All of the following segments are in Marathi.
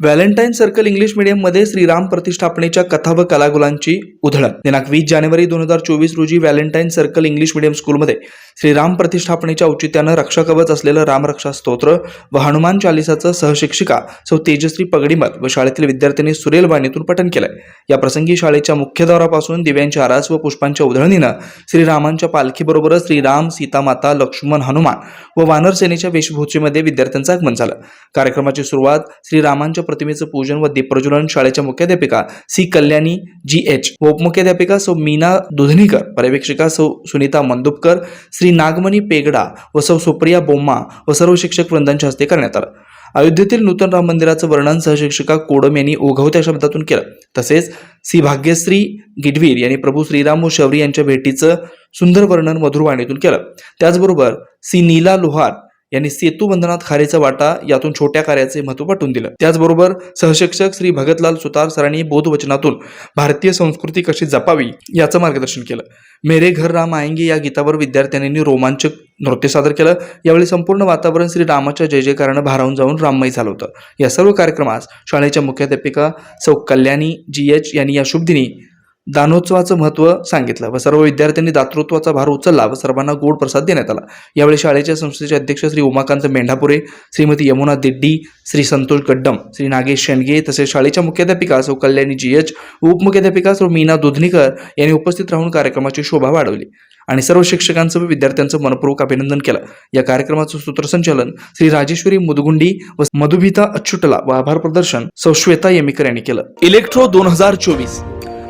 व्हॅलेंटाईन सर्कल इंग्लिश मीडियममध्ये श्रीराम प्रतिष्ठापनेच्या कथा व कलागुलांची उधळण. दिनांक वीस जानेवारी दोन हजार चोवीस रोजी व्हॅलेंटाईन सर्कल इंग्लिश मीडियम स्कूलमध्ये श्रीराम प्रतिष्ठापनेच्या औचित्यानं रक्षाकवच असलेलं रामरक्षा स्तोत्र व हनुमान चालिसाचं सहशिक्षिका सौ तेजश्री पगडीमल व शाळेतील विद्यार्थ्यांनी सुरेल वाणीतून पठण केलंय. या प्रसंगी शाळेच्या मुख्यद्वारापासून दिव्यांच्या आरास व पुष्पांच्या उधळणीनं श्रीरामांच्या पालखीबरोबरच श्रीराम सीतामाता लक्ष्मण हनुमान व वानर सेनेच्या वेशभूषेमध्ये विद्यार्थ्यांचं आगमन झालं. कार्यक्रमाची सुरुवात श्रीरामांच्या प्रतिमेचं पूजन व दीपप्रज्वलन शाळेच्या मुख्याध्यापिका सी कल्याणी जी एच. व उपमुख्याध्यापिका सौ मीना दुधनीकर पर्यवेक्षिका सौ सुनीता मंदुपकर श्री नागमणी पेगडा व सौ सुप्रिया बोम्मा व सर्व शिक्षक वृंदांच्या हस्ते करण्यात आलं. अयोध्येतील नूतन राम मंदिराचं वर्णन सहशिक्षिका कोडम यांनी ओघवत्या शब्दातून केलं. तसेच सी भाग्यश्री गिडवीर यांनी प्रभू श्रीराम व शौरी यांच्या भेटीचं सुंदर वर्णन मधुर वाणीतून केलं. त्याचबरोबर सी नीला लोहार यांनी सेतू बंधनात खारीचा वाटा यातून छोट्या कार्याचे महत्त्व पटवून दिलं. त्याचबरोबर सहशिक्षक श्री भगतलाल सुतार सरांनी बोधवचनातून भारतीय संस्कृती कशी जपावी याचं मार्गदर्शन केलं. मेरे घर राम आएंगे या गीतावर विद्यार्थ्यांनी रोमांचक नृत्य सादर केलं. यावेळी संपूर्ण वातावरण श्री रामाच्या जय जयकारानं भारावून जाऊन राममय झालं होतं. या सर्व कार्यक्रमास शाळेच्या मुख्याध्यापिका सौ कल्याणी जी एच यांनी या शुभदिनी दानोत्सवाचं महत्त्व सांगितलं व सर्व विद्यार्थ्यांनी दातृत्वाचा भार उचलला व सर्वांना गोड प्रसाद देण्यात आला. यावेळी शाळेच्या संस्थेचे अध्यक्ष श्री उमाकांत मेंढापुरे श्रीमती यमुना दिड्डी श्री संतोष गड्डम श्री नागेश शेंडगे तसेच शाळेच्या मुख्याध्यापिका सौ कल्याणी जी एच उपमुख्याध्यापिका सौ मीना दुधनीकर यांनी उपस्थित राहून कार्यक्रमाची शोभा वाढवली आणि सर्व शिक्षकांचं व विद्यार्थ्यांचं मनपूर्वक अभिनंदन केलं. या कार्यक्रमाचं सूत्रसंचालन श्री राजेश्वरी मुदगुंडी व मधुभिता अच्युटला व आभार प्रदर्शन सौ श्वेता येमीकर यांनी केलं. इलेक्ट्रो दोन हजार चोवीस.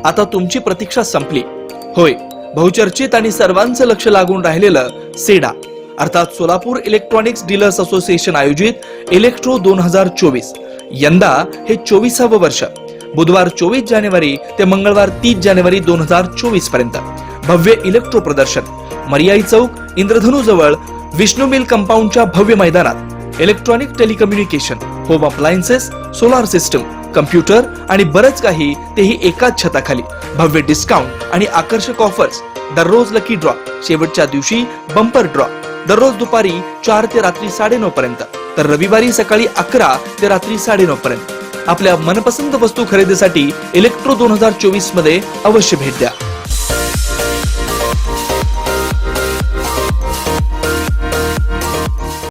आता तुमची प्रतीक्षा संपली. होय बहुचर्चित आणि सर्वांचं लक्ष लागून राहिलेलं सेडा अर्थात सोलापूर इलेक्ट्रॉनिक्स डीलर्स असोसिएशन आयोजित इलेक्ट्रो दोन हजार चोवीस. यंदा हे चोवीसावं वर्ष. बुधवार चोवीस जानेवारी ते मंगळवार तीस जानेवारी दोन हजार चोवीसपर्यंत. भव्य इलेक्ट्रो प्रदर्शन. मर्याई चौक इंद्रधनु जवळ विष्णू मिल कंपाऊंडच्या भव्य मैदानात. Electronic telecommunication home appliances solar system. Computer आणि बरंच काही तेही एकाच छताखाली. भव्य डिस्काउंट आणि आकर्षक ऑफर्स दररोज लकी ड्रॉ शेवटच्या दिवशी बंपर ड्रॉ दररोज दुपारी चार ते रात्री साडेनऊ पर्यंत. तर रविवारी सकाळी अकरा ते रात्री साडेनऊ पर्यंत. आपल्या मनपसंत वस्तू खरेदीसाठी इलेक्ट्रो दोन हजार चोवीसमध्ये अवश्य भेट द्या.